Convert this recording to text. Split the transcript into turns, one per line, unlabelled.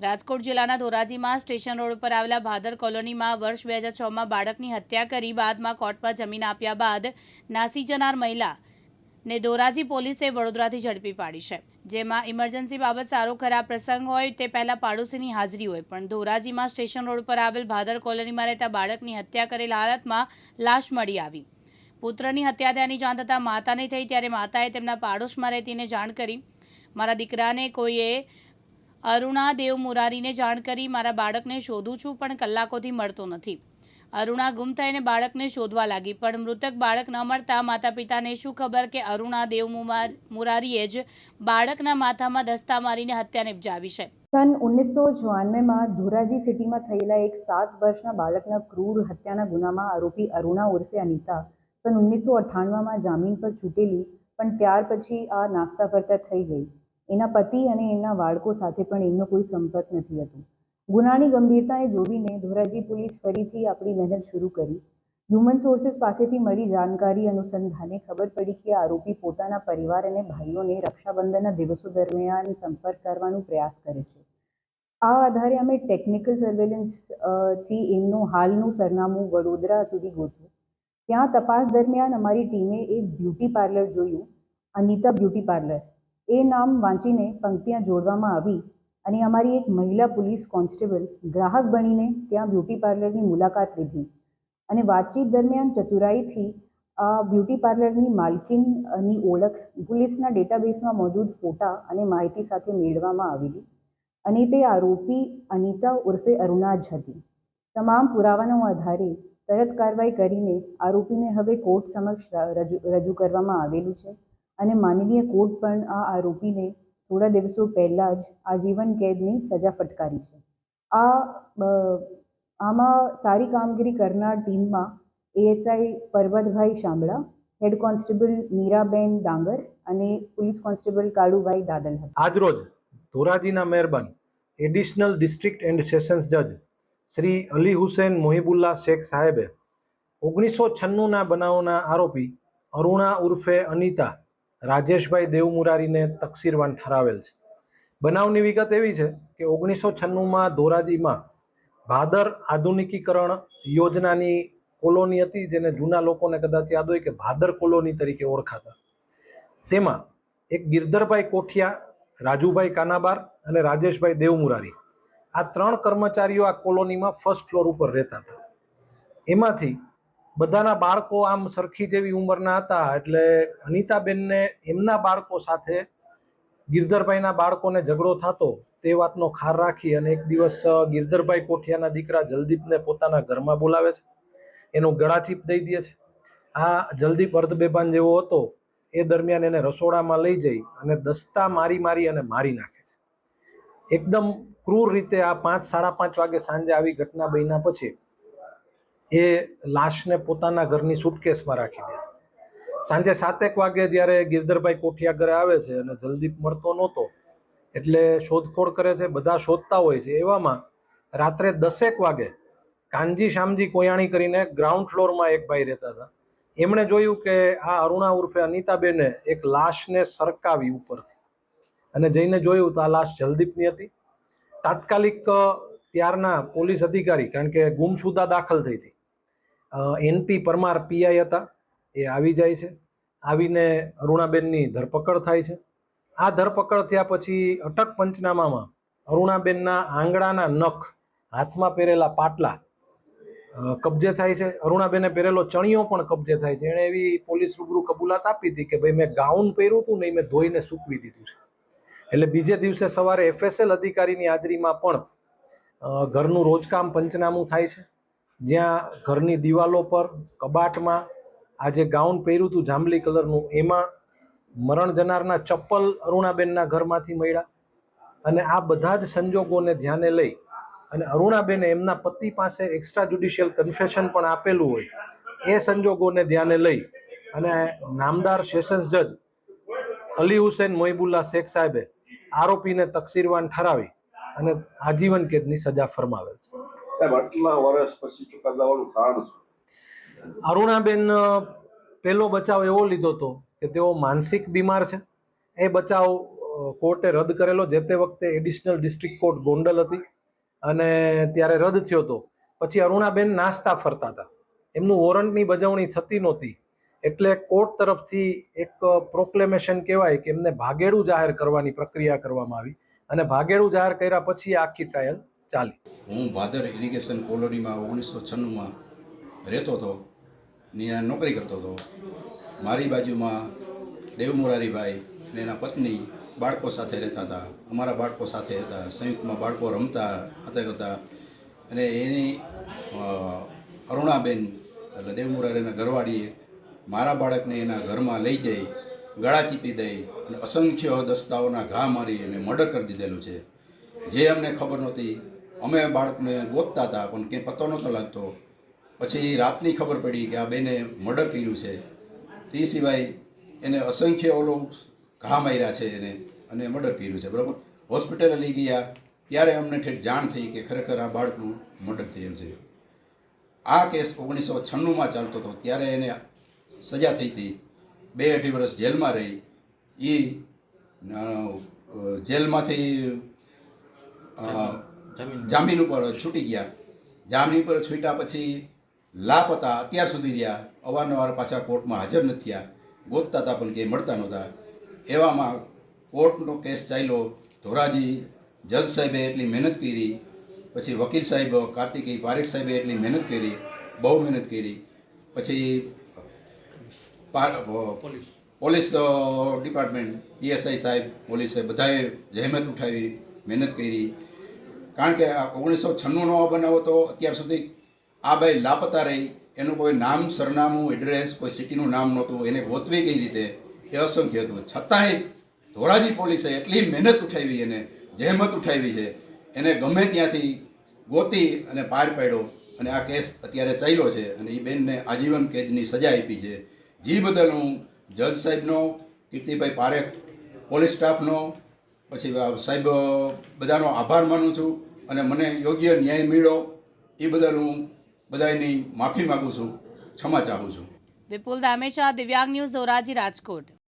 રાજકોટ જિલ્લાના ધોરાજીમાં station road પર આવેલા ભાદર કોલોનીમાં વર્ષ બે હજાર છમાં બાળકની હત્યા કરી, બાદમાં કોર્ટમાં જમીન આપ્યા બાદ નાસી જનાર મહિલા ને ધોરાજી પોલીસે વડોદરાથી ઝડપી પાડી છે. જેમાં ઇમરજન્સી બાબત સારો ખરાબ પ્રસંગ હોય તે પહેલાં પાડોશીની હાજરી હોય, પણ ધોરાજીમાં સ્ટેશન રોડ પર આવેલ ભાદર કોલોનીમાં રહેતા બાળકની હત્યા કરેલ હાલતમાં લાશ મળી આવી. પુત્રની હત્યા થયાની જાણ થતાં માતાની થઈ, ત્યારે માતાએ તેમના પાડોશમાં રહેતીને જાણ કરી. મારા દીકરાને કોઈએ અરુણા દેવ મુરારીને જાણ કરી, મારા બાળકને શોધું છું, પણ કલાકોથી મળતો નથી. અરુણા ગુમ થઈને બાળકને શોધવા લાગી, પણ મૃતક બાળક ન મળતા માતા પિતાને શું ખબર કે અરુણા દેવ મુરારીએ જ બાળકના માથામાં દસ્તા મારીને હત્યા નિપજાવી છે.
સન ઓગણીસો ચોરાનવેમાં ધોરાજી સિટીમાં થયેલા એક સાત વર્ષના બાળકના ક્રૂર હત્યાના ગુનામાં આરોપી અરુણા ઉર્ફે અનિતા સન ઓગણીસો અઠ્ઠાણુંમાં જામીન પર છૂટેલી, પણ ત્યાર પછી આ નાસ્તા ફરતા થઈ ગઈ. એના પતિ અને એના બાળકો સાથે પણ એમનો કોઈ સંપર્ક નથી હતો. ગુનાની ગંભીરતાને જોડીને ધોરાજી પોલીસ ફરીથી આપણી મહેનત શરૂ કરી. હ્યુમન સોર્સિસ પાસેથી મળી જાણકારી અનુસંધાને ખબર પડી કે આરોપી પોતાના પરિવાર અને ભાઈઓને રક્ષાબંધનના દિવસો દરમિયાન સંપર્ક કરવાનો પ્રયાસ કરે છે. આ આધારે અમે ટેકનિકલ સર્વેલન્સથી એમનું હાલનું સરનામું વડોદરા સુધી ગોઠવ્યું. ત્યાં તપાસ દરમિયાન અમારી ટીમે એક બ્યુટી પાર્લર જોયું, અનિતા બ્યુટી પાર્લર એ નામ વાંચીને પંક્તિયાં જોડવામાં આવી અને અમારી એક મહિલા પોલીસ કોન્સ્ટેબલ ગ્રાહક બનીને ત્યાં બ્યુટી પાર્લરની મુલાકાત લીધી. અને વાતચીત દરમિયાન ચતુરાઈથી આ બ્યુટી પાર્લરની માલકીનની ઓળખ પોલીસના ડેટાબેઝમાં મોજૂદ ફોટા અને માહિતી સાથે મેળવવામાં આવેલી અને તે આરોપી અનિતા ઉર્ફે અરુણા જ હતી. તમામ પુરાવાના આધારે તરત કાર્યવાહી કરીને આરોપીને હવે કોર્ટ સમક્ષ રજૂ કરવામાં આવેલું છે. અને માનવીય કોર્ટ પણ આ આરોપીને થોડા દિવસો પહેલાં જ આજીવન કેદની સજા ફટકારી છે. આ આમાં સારી કામગીરી કરનાર ટીમમાં એએસઆઈ પર્વતભાઈ શામળા, હેડ કોન્સ્ટેબલ મીરાબેન ડાંગર અને પોલીસ કોન્સ્ટેબલ કાળુભાઈ દાદલ હતા.
આજરોજ ધોરાજીના મહેરબાન એડિશનલ ડિસ્ટ્રિક્ટ એન્ડ સેશન્સ જજ શ્રી અલી હુસેન મોહિબુલ્લા શેખ સાહેબે ઓગણીસો છન્નુંના બનાવના આરોપી અરુણા ઉર્ફે અનિતા રાજેશભાઈ દેવમુરારીને તકસીરવાન ઠરાવેલ છે. બનાવની વિગત એવી છે કે ઓગણીસો છન્નુંમાં ધોરાજીમાં ભાદર આધુનિકીકરણ યોજનાની કોલોની હતી, જેને જૂના લોકોને કદાચ યાદ હોય કે ભાદર કોલોની તરીકે ઓળખાતા. તેમાં એક ગિરધરભાઈ કોઠિયા, રાજુભાઈ કાનાબાર અને રાજેશભાઈ દેવમુરારી. આ ત્રણ કર્મચારીઓ આ કોલોનીમાં ફર્સ્ટ ફ્લોર ઉપર રહેતા હતા. એમાંથી બધાના બાળકો આમ સરખી જેવી ઉંમરના હતા, એટલે અનિતાબેનને એમના બાળકો સાથે ગિરધરભાઈના બાળકોને ઝઘડો થતો તે વાતનો ખાર રાખી અને એક દિવસ ગિરધરભાઈ કોઠિયાના દીકરા જલદીપને પોતાના ઘરમાં બોલાવે છે. એનું ગળાચીપ દઈ દે છે. આ જલદીપ અર્ધબેભાન જેવો હતો, એ દરમિયાન એને રસોડામાં લઈ જઈ અને દસ્તા મારી મારી અને મારી નાખે છે. એકદમ ક્રૂર રીતે આ પાંચ, સાડા પાંચ વાગે સાંજે આવી ઘટના બન્યા પછી એ લાશને પોતાના ઘરની સુટકેસમાં રાખી દે. સાંજે સાતેક વાગે જ્યારે ગિરધરભાઈ કોઠિયા ઘરે આવે છે અને જલદીપ મળતો નહોતો, એટલે શોધખોળ કરે છે, બધા શોધતા હોય છે. એવામાં રાત્રે દસેક વાગે કાનજી શામજી કોયાણી કરીને ગ્રાઉન્ડ ફ્લોરમાં એક ભાઈ રહેતા હતા. એમણે જોયું કે આ અરુણા ઉર્ફે અનિતાબેને એક લાશને સરકાવી ઉપરથી. અને જઈને જોયું તો આ લાશ જલદીપની હતી. તાત્કાલિક ત્યારના પોલીસ અધિકારી, કારણ કે ગુમસુદા દાખલ થઈ હતી. એનપી પરમાર પીઆઈ હતા. એ આવી જાય છે. આવીને અરુણાબેનની ધરપકડ થાય છે. આ ધરપકડ થયા પછી અટક પંચનામામાં અરુણાબેનના આંગળાના નખ હાથમાં પહેરેલા પાટલા કબજે થાય છે. અરુણાબેને પહેરેલો ચણિયો પણ કબજે થાય છે. એણે એવી પોલીસ રૂબરૂ કબૂલાત આપી હતી કે ભાઈ મેં ગાઉન પહેર્યું હતું નહીં મેં ધોઈને સૂકવી દીધું છે. એટલે બીજે દિવસે સવારે એફએસએલ અધિકારીની હાજરીમાં પણ ઘરનું રોજકામ પંચનામું થાય છે. જ્યાં ઘરની દિવાલો પર, કબાટમાં આ જે ગાઉન પહેર્યું હતું જાંબલી કલરનું, એમાં મરણ જનારના ચપ્પલ અરુણાબેનના ઘરમાંથી મળ્યા. અને આ બધા જ સંજોગોને ધ્યાને લઈ અને અરુણાબેને એમના પતિ પાસે એક્સ્ટ્રા જ્યુડિશિયલ કન્ફેશન પણ આપેલું હોય, એ સંજોગોને ધ્યાને લઈ અને નામદાર સેશન્સ જજ અલી હુસેન મોહિબુલ્લા શેખ સાહેબે આરોપીને તકસીરવાન ઠરાવી અને આજીવન કેદની સજા ફરમાવેલ છે.
સાહેબ, આટલા વર્ષ પછી ચુકાદાવાનું કારણ શું?
અરુણાબેન પહેલો બચાવ એવો લીધો હતો કે તેઓ માનસિક બીમાર છે. એ બચાવ કોર્ટે રદ કરેલો જે તે વખતે એડિશનલ ડિસ્ટ્રિક્ટ કોર્ટ ગોંડલ હતી અને ત્યારે રદ થયો હતો. પછી અરુણાબેન નાસ્તા ફરતા હતા. એમનું વોરંટની બજવણી થતી નહોતી. એટલે કોર્ટ તરફથી એક પ્રોક્લેમેશન કહેવાય કે એમને ભાગેડું જાહેર કરવાની પ્રક્રિયા કરવામાં આવી અને ભાગેડું જાહેર કર્યા પછી આખી ટ્રાયલ ચાલી.
હું ભાદર ઇરિગેશન કોલોનીમાં ઓગણીસો છન્નુંમાં રહેતો હતો. ત્યાં નોકરી કરતો હતો. મારી બાજુમાં દેવ મોરારીભાઈ અને એના પત્ની બાળકો સાથે રહેતા હતા. અમારા બાળકો સાથે હતા. સંયુક્તમાં બાળકો રમતા હતા કરતા. અને એની અરુણાબેન, એટલે દેવ મોરારીના ઘરવાળીએ મારા બાળકને એના ઘરમાં લઈ જઈ, ગળા ચીપી દઈ અને અસંખ્ય દસ્તાઓના ઘા મારી અને મર્ડર કરી દીધેલું છે. જે અમને ખબર નહોતી અમે બાળકને ગોતતા હતા, પણ કંઈ પત્તો નહોતો લાગતો. પછી રાતની ખબર પડી કે આ બેને મર્ડર કર્યું છે. તે સિવાય એને અસંખ્ય ઓલો ઘા માર્યા છે એને, અને મર્ડર કર્યું છે, બરાબર? હોસ્પિટલે લઈ ગયા. ત્યારે અમને ઠેઠ જાણ થઈ કે ખરેખર આ બાળકનું મર્ડર થયેલું છે. આ કેસ ઓગણીસો છન્નુંમાં ચાલતો હતો. ત્યારે એને સજા થઈ હતી. બે અઢી વર્ષ જેલમાં રહી. એ જેલમાંથી જામીન ઉપર છૂટી ગયા. જામીન ઉપર છૂટ્યા પછી લાપતા અત્યાર સુધી રહ્યા. અવારનવાર પાછા કોર્ટમાં હાજર નથી થયા. ગોતતા હતા પણ ક્યાંય મળતા નહોતા. એવામાં કોર્ટનો કેસ ચાલ્યો. ધોરાજી જજ સાહેબે એટલી મહેનત કરી. પછી વકીલ સાહેબ કાર્તિકી પારેખ સાહેબે એટલી મહેનત કરી. બહુ મહેનત કરી. પછી પોલીસ. ડિપાર્ટમેન્ટ પીએસઆઈ સાહેબ પોલીસે બધાએ જહેમત ઉઠાવી મહેનત કરી. કારણ કે ઓગણીસો છન્નુંનો આ બનાવો તો અત્યાર સુધી આ ભાઈ લાપતા રહી. એનું કોઈ નામ, સરનામું, એડ્રેસ, કોઈ સિટીનું નામ નહોતું. એને ગોતવી કઈ રીતે એ અસંખ્ય હતું. છતાંય ધોરાજી પોલીસે એટલી મહેનત ઉઠાવી એને જહેમત ઉઠાવી છે. એને ગમે ત્યાંથી ગોતી અને પાર પાડ્યો અને આ કેસ અત્યારે ચાલ્યો છે અને એ બેનને આજીવન કેદની સજા આપી છે. જે બદલ હું જજ સાહેબનો, કીર્તિભાઈ પારેખ પોલીસ સ્ટાફનો, પછી સાહેબ બધાનો આભાર માનું છું. અને મને યોગ્ય ન્યાય મળ્યો, એ બદલ હું બધાની માફી માગું છું, ક્ષમા ચાહું છું.
વિપુલ ધામેચા દિવ્યાંગ ન્યૂઝ, ધોરાજી, રાજકોટ.